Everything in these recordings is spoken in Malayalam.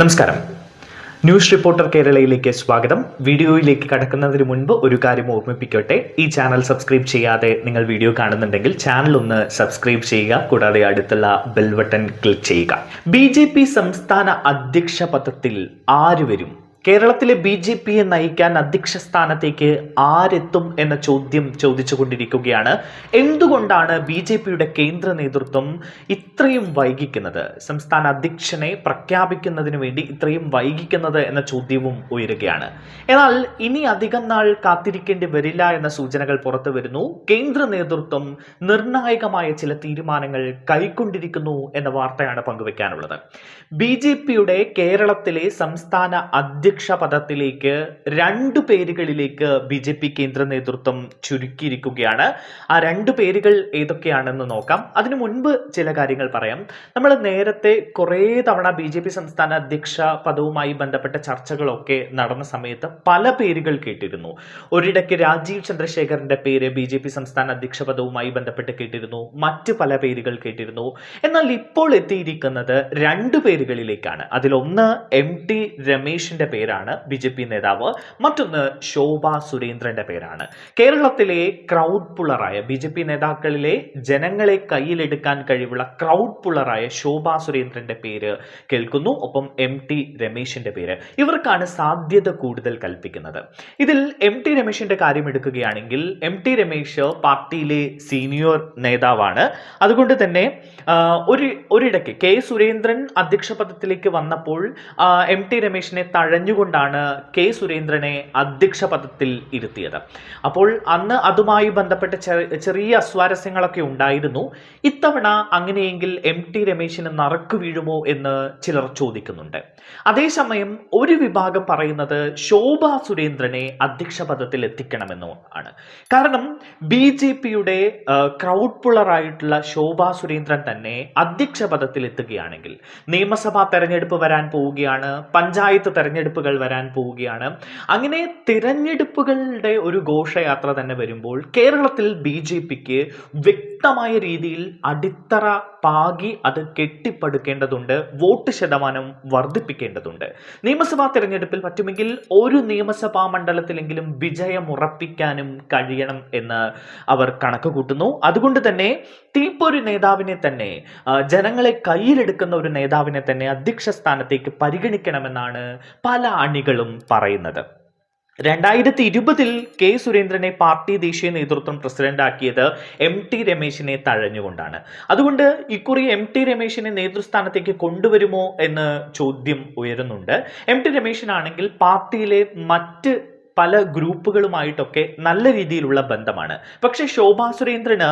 നമസ്കാരം. ന്യൂസ് റിപ്പോർട്ടർ കേരളയിലേക്ക് സ്വാഗതം. വീഡിയോയിലേക്ക് കടക്കുന്നതിന് മുൻപ് ഒരു കാര്യം ഓർമ്മിപ്പിക്കട്ടെ. ഈ ചാനൽ സബ്സ്ക്രൈബ് ചെയ്യാതെ നിങ്ങൾ വീഡിയോ കാണുന്നുണ്ടെങ്കിൽ ചാനൽ ഒന്ന് സബ്സ്ക്രൈബ് ചെയ്യുക. കൂടാതെ അടുത്തുള്ള ബെൽ ബട്ടൺ ക്ലിക്ക് ചെയ്യുക. ബി സംസ്ഥാന അധ്യക്ഷ പദത്തിൽ ആര് വരും? കേരളത്തിലെ ബി ജെ പിയെ നയിക്കാൻ അധ്യക്ഷ സ്ഥാനത്തേക്ക് ആരെത്തും എന്ന ചോദ്യം ചോദിച്ചുകൊണ്ടിരിക്കുകയാണ്. എന്തുകൊണ്ടാണ് ബി ജെ പിയുടെ കേന്ദ്ര നേതൃത്വം ഇത്രയും വൈകിക്കുന്നത്? സംസ്ഥാന അധ്യക്ഷനെ പ്രഖ്യാപിക്കുന്നതിന് വേണ്ടി ഇത്രയും വൈകിക്കുന്നത് എന്ന ചോദ്യവും ഉയരുകയാണ്. എന്നാൽ ഇനി അധികം നാൾ കാത്തിരിക്കേണ്ടി വരില്ല എന്ന സൂചനകൾ പുറത്തു വരുന്നു. കേന്ദ്ര നേതൃത്വം നിർണായകമായ ചില തീരുമാനങ്ങൾ കൈക്കൊണ്ടിരിക്കുന്നു എന്ന വാർത്തയാണ് പങ്കുവെക്കാനുള്ളത്. ബി കേരളത്തിലെ സംസ്ഥാന അധ്യക്ഷ പദത്തിലേക്ക് രണ്ടു പേരുകളിലേക്ക് ബി ജെ പി കേന്ദ്ര നേതൃത്വം ചുരുക്കിയിരിക്കുകയാണ്. ആ രണ്ടു പേരുകൾ ഏതൊക്കെയാണെന്ന് നോക്കാം. അതിനു മുൻപ് ചില കാര്യങ്ങൾ പറയാം. നമ്മൾ നേരത്തെ കുറേ തവണ ബി ജെ പി സംസ്ഥാന അധ്യക്ഷ പദവുമായി ബന്ധപ്പെട്ട ചർച്ചകളൊക്കെ നടന്ന സമയത്ത് പല പേരുകൾ കേട്ടിരുന്നു. ഒരിടയ്ക്ക് രാജീവ് ചന്ദ്രശേഖറിന്റെ പേര് ബി ജെ പി സംസ്ഥാന അധ്യക്ഷ പദവുമായി ബന്ധപ്പെട്ട് കേട്ടിരുന്നു. മറ്റ് പല പേരുകൾ കേട്ടിരുന്നു. എന്നാൽ ഇപ്പോൾ എത്തിയിരിക്കുന്നത് രണ്ട് പേരുകളിലേക്കാണ്. അതിലൊന്ന് എം ടി രമേശിന്റെ പേരാണ് ബി ജെ പി നേതാവ്. മറ്റൊന്ന് ശോഭ സുരേന്ദ്രന്റെ പേരാണ്. കേരളത്തിലെ ക്രൗഡ് പുള്ളറായ ബി ജെ പി നേതാക്കളിലെ ജനങ്ങളെ കയ്യിലെടുക്കാൻ കഴിവുള്ള ക്രൗഡ് പുള്ളറായ ശോഭ സുരേന്ദ്രന്റെ പേര് കേൾക്കുന്നു. ഒപ്പം എം ടി രമേശിന്റെ പേര്. ഇവർക്കാണ് സാധ്യത കൂടുതൽ കൽപ്പിക്കുന്നത്. ഇതിൽ എം ടി രമേശിന്റെ കാര്യം എടുക്കുകയാണെങ്കിൽ എം ടി രമേശ് പാർട്ടിയിലെ സീനിയർ നേതാവാണ്. അതുകൊണ്ട് തന്നെ ഒരു ഒരിടയ്ക്ക് കെ സുരേന്ദ്രൻ അധ്യക്ഷ പദത്തിലേക്ക് വന്നപ്പോൾ എം ടി രമേശിനെ തഴഞ്ഞുകൊണ്ടാണ് കെ സുരേന്ദ്രനെ അധ്യക്ഷ പദത്തിൽ ഇരുത്തിയത്. അപ്പോൾ അന്ന് അതുമായി ബന്ധപ്പെട്ട ചെറിയ അസ്വാരസ്യങ്ങളൊക്കെ ഉണ്ടായിരുന്നു. ഇത്തവണ അങ്ങനെയെങ്കിൽ എം ടി രമേശിന് നറുക്ക് വീഴുമോ എന്ന് ചിലർ ചോദിക്കുന്നുണ്ട്. അതേസമയം ഒരു വിഭാഗം പറയുന്നത് ശോഭ സുരേന്ദ്രനെ അധ്യക്ഷ പദത്തിൽ എത്തിക്കണമെന്നും ആണ്. കാരണം ബി ജെ പിയുടെ ക്രൗഡ് പുള്ളറായിട്ടുള്ള ശോഭ സുരേന്ദ്രൻ തന്നെ അധ്യക്ഷ പദത്തിൽ എത്തുകയാണെങ്കിൽ നിയമസഭാ തെരഞ്ഞെടുപ്പ് വരാൻ പോവുകയാണ് പഞ്ചായത്ത് തെരഞ്ഞെടുപ്പുകൾ വരാൻ പോവുകയാണ്. അങ്ങനെ തിരഞ്ഞെടുപ്പുകളുടെ ഒരു ഘോഷയാത്ര തന്നെ വരുമ്പോൾ കേരളത്തിൽ ബി ജെ പിക്ക് വ്യക്തമായ രീതിയിൽ അടിത്തറ പാകി അത് കെട്ടിപ്പടുക്കേണ്ടതുണ്ട് വോട്ട് ശതമാനം വർദ്ധിപ്പിക്കേണ്ടതുണ്ട്. നിയമസഭാ തെരഞ്ഞെടുപ്പിൽ പറ്റുമെങ്കിൽ ഒരു നിയമസഭാ മണ്ഡലത്തിലെങ്കിലും വിജയം ഉറപ്പിക്കാനും കഴിയണം എന്ന് അവർ കണക്ക് കൂട്ടുന്നു അതുകൊണ്ട് തന്നെ തീപ്പൊരു നേതാവിനെ തന്നെ ജനങ്ങളെ കയ്യിലെടുക്കുന്ന ഒരു നേതാവിനെ തന്നെ അധ്യക്ഷ സ്ഥാനത്തേക്ക് പരിഗണിക്കണമെന്നാണ് പല അണികളും പറയുന്നത്. രണ്ടായിരത്തി ഇരുപതിൽ കെ സുരേന്ദ്രനെ പാർട്ടി ദേശീയ നേതൃത്വം പ്രസിഡന്റാക്കിയത് എം ടി രമേശിനെ തഴഞ്ഞുകൊണ്ടാണ്. അതുകൊണ്ട് ഇക്കുറി എം ടി രമേശിനെ നേതൃസ്ഥാനത്തേക്ക് കൊണ്ടുവരുമോ എന്ന് ചോദ്യം ഉയരുന്നുണ്ട്. എം ടി രമേശിനാണെങ്കിൽ പാർട്ടിയിലെ മറ്റ് പല ഗ്രൂപ്പുകളുമായിട്ടൊക്കെ നല്ല രീതിയിലുള്ള ബന്ധമാണ്. പക്ഷേ ശോഭാ സുരേന്ദ്രന്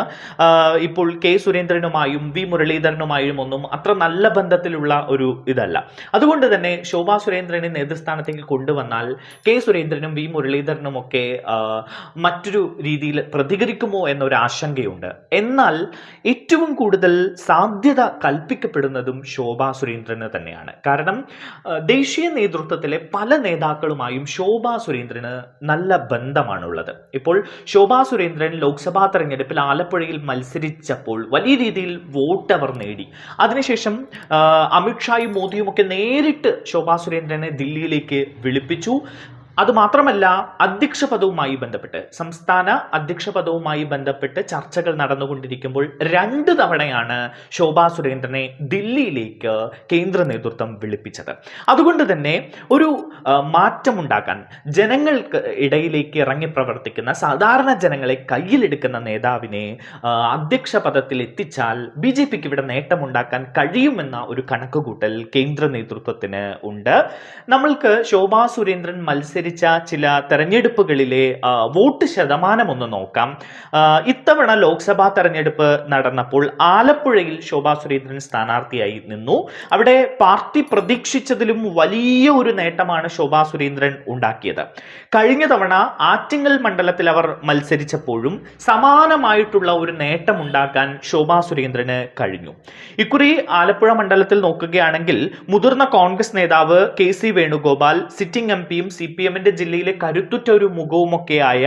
ഇപ്പോൾ കെ സുരേന്ദ്രനുമായും വി മുരളീധരനുമായും ഒന്നും അത്ര നല്ല ബന്ധത്തിലുള്ള ഒരു ഇതല്ല. അതുകൊണ്ട് തന്നെ ശോഭാ സുരേന്ദ്രനെ നേതൃസ്ഥാനത്തേക്ക് കൊണ്ടുവന്നാൽ കെ സുരേന്ദ്രനും വി മുരളീധരനും ഒക്കെ മറ്റൊരു രീതിയിൽ പ്രതികരിക്കുമോ എന്നൊരു ആശങ്കയുണ്ട് എന്നാൽ ഏറ്റവും കൂടുതൽ സാധ്യത കൽപ്പിക്കപ്പെടുന്നതും ശോഭാ സുരേന്ദ്രന് തന്നെയാണ്. കാരണം ദേശീയ നേതൃത്വത്തിലെ പല നേതാക്കളുമായും ശോഭാ സുരേന്ദ്രന് നല്ല ബന്ധമാണുള്ളത്. ഇപ്പോൾ ശോഭാ സുരേന്ദ്രൻ ലോക്സഭാ തെരഞ്ഞെടുപ്പിൽ ആലപ്പുഴയിൽ മത്സരിച്ചപ്പോൾ വലിയ രീതിയിൽ വോട്ട് അവർ നേടി. അതിനുശേഷം അമിത്ഷായും മോദിയുമൊക്കെ നേരിട്ട് ശോഭാ സുരേന്ദ്രനെ ദില്ലിയിലേക്ക് വിളിപ്പിച്ചു. അതുമാത്രമല്ല അധ്യക്ഷ പദവുമായി ബന്ധപ്പെട്ട് സംസ്ഥാന അധ്യക്ഷ പദവുമായി ബന്ധപ്പെട്ട് ചർച്ചകൾ നടന്നുകൊണ്ടിരിക്കുമ്പോൾ രണ്ട് തവണയാണ് ശോഭാ സുരേന്ദ്രനെ ദില്ലിയിലേക്ക് കേന്ദ്ര നേതൃത്വം വിളിപ്പിച്ചത്. അതുകൊണ്ട് തന്നെ ഒരു മാറ്റമുണ്ടാക്കാൻ ജനങ്ങൾക്ക് ഇടയിലേക്ക് ഇറങ്ങി പ്രവർത്തിക്കുന്ന സാധാരണ ജനങ്ങളെ കയ്യിലെടുക്കുന്ന നേതാവിനെ അധ്യക്ഷ പദത്തിൽ എത്തിച്ചാൽ ബി ജെ പിക്ക് ഇവിടെ നേട്ടമുണ്ടാക്കാൻ കഴിയുമെന്ന ഒരു കണക്കുകൂട്ടൽ കേന്ദ്ര നേതൃത്വത്തിന് ഉണ്ട്. നമ്മൾക്ക് ശോഭാ സുരേന്ദ്രൻ മത്സരിച്ച ചില തെരഞ്ഞെടുപ്പുകളിലെ വോട്ട് ശതമാനം ഒന്ന് നോക്കാം ഇത്തവണ ലോക്സഭാ തെരഞ്ഞെടുപ്പ് നടന്നപ്പോൾ ആലപ്പുഴയിൽ ശോഭാ സുരേന്ദ്രൻ സ്ഥാനാർത്ഥിയായി നിന്നു. അവിടെ പാർട്ടി പ്രതീക്ഷിച്ചതിലും വലിയ ഒരു നേട്ടമാണ് ശോഭാ സുരേന്ദ്രൻ ഉണ്ടാക്കിയത്. കഴിഞ്ഞ തവണ ആറ്റിങ്ങൽ മണ്ഡലത്തിൽ അവർ മത്സരിച്ചപ്പോഴും സമാനമായിട്ടുള്ള ഒരു നേട്ടമുണ്ടാക്കാൻ ശോഭാ സുരേന്ദ്രന് കഴിഞ്ഞു. ഇക്കുറി ആലപ്പുഴ മണ്ഡലത്തിൽ നോക്കുകയാണെങ്കിൽ മുതിർന്ന കോൺഗ്രസ് നേതാവ് K C Venugopal sitting M പിയും സി പി എമ്മിന്റെ ജില്ലയിലെ കരുത്തുറ്റ ഒരു മുഖവുമൊക്കെയായ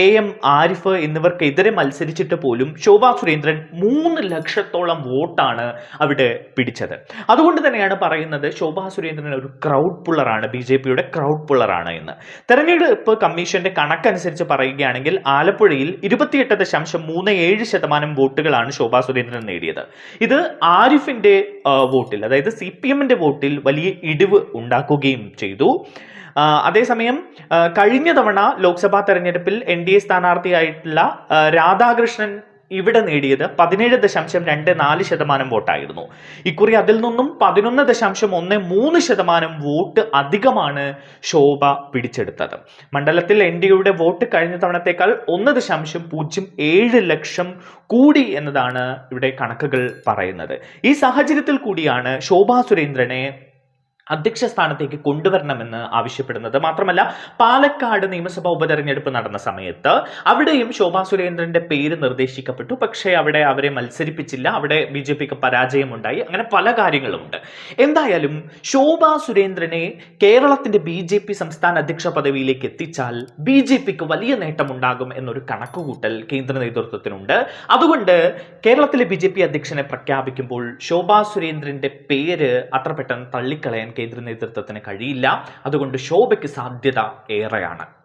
എ എം ആരിഫ് എന്നിവർക്കെതിരെ മത്സരിച്ചിട്ട് പോലും ശോഭാ സുരേന്ദ്രൻ മൂന്ന് ലക്ഷത്തോളം വോട്ടാണ് അവിടെ പിടിച്ചത്. അതുകൊണ്ട് തന്നെയാണ് പറയുന്നത് ശോഭാ സുരേന്ദ്രൻ ഒരു ക്രൗഡ് പുള്ളറാണ് ബി ജെ പിയുടെ ക്രൗഡ് പുള്ളറാണ് എന്ന്. തെരഞ്ഞെടുപ്പ് കമ്മീഷന്റെ കണക്കനുസരിച്ച് പറയുകയാണെങ്കിൽ ആലപ്പുഴയിൽ ഇരുപത്തിയെട്ട് ദശാംശം മൂന്ന് ഏഴ് ശതമാനം വോട്ടുകളാണ് ശോഭാ സുരേന്ദ്രൻ നേടിയത്. ഇത് ആരിഫിന്റെ വോട്ടിൽ അതായത് സി പി എമ്മിന്റെ വോട്ടിൽ വലിയ ഇടിവ് ഉണ്ടാക്കുകയും ചെയ്തു. അതേസമയം കഴിഞ്ഞ തവണ ലോക്സഭാ തെരഞ്ഞെടുപ്പിൽ എൻ ഡി എ സ്ഥാനാർത്ഥിയായിട്ടുള്ള രാധാകൃഷ്ണൻ ഇവിടെ നേടിയത് പതിനേഴ് ദശാംശം രണ്ട് നാല് ശതമാനം വോട്ടായിരുന്നു. ഇക്കുറി അതിൽ നിന്നും പതിനൊന്ന് ദശാംശം ഒന്ന് മൂന്ന് ശതമാനം വോട്ട് അധികമാണ് ശോഭ പിടിച്ചെടുത്തത്. മണ്ഡലത്തിൽ എൻ ഡി എയുടെ വോട്ട് കഴിഞ്ഞ തവണത്തേക്കാൾ ഒന്ന് ദശാംശം പൂജ്യം ഏഴ് ലക്ഷം കൂടി എന്നതാണ് ഇവിടെ കണക്കുകൾ പറയുന്നത്. ഈ സാഹചര്യത്തിൽ കൂടിയാണ് ശോഭാ സുരേന്ദ്രനെ അധ്യക്ഷ സ്ഥാനത്തേക്ക് കൊണ്ടുവരണമെന്ന് ആവശ്യപ്പെടുന്നത് മാത്രമല്ല പാലക്കാട് നിയമസഭാ ഉപതെരഞ്ഞെടുപ്പ് നടന്ന സമയത്ത് അവിടെയും ശോഭാ സുരേന്ദ്രന്റെ പേര് നിർദ്ദേശിക്കപ്പെട്ടു. പക്ഷേ അവിടെ അവരെ മത്സരിപ്പിച്ചില്ല. അവിടെ ബി ജെ പിക്ക് പരാജയമുണ്ടായി. അങ്ങനെ പല കാര്യങ്ങളുമുണ്ട് എന്തായാലും ശോഭാ സുരേന്ദ്രനെ കേരളത്തിന്റെ ബി ജെ പി സംസ്ഥാന അധ്യക്ഷ പദവിയിലേക്ക് എത്തിച്ചാൽ ബി ജെ പിക്ക് വലിയ നേട്ടമുണ്ടാകും എന്നൊരു കണക്കുകൂട്ടൽ കേന്ദ്ര നേതൃത്വത്തിനുണ്ട്. അതുകൊണ്ട് കേരളത്തിലെ ബി ജെ പി അധ്യക്ഷനെ പ്രഖ്യാപിക്കുമ്പോൾ ശോഭാ സുരേന്ദ്രന്റെ പേര് അത്ര പെട്ടെന്ന് തള്ളിക്കളയാൻ കേന്ദ്ര നേതൃത്വത്തിന് കഴിയില്ല. അതുകൊണ്ട് ശോഭയ്ക്ക് സാധ്യത ഏറെയാണ്.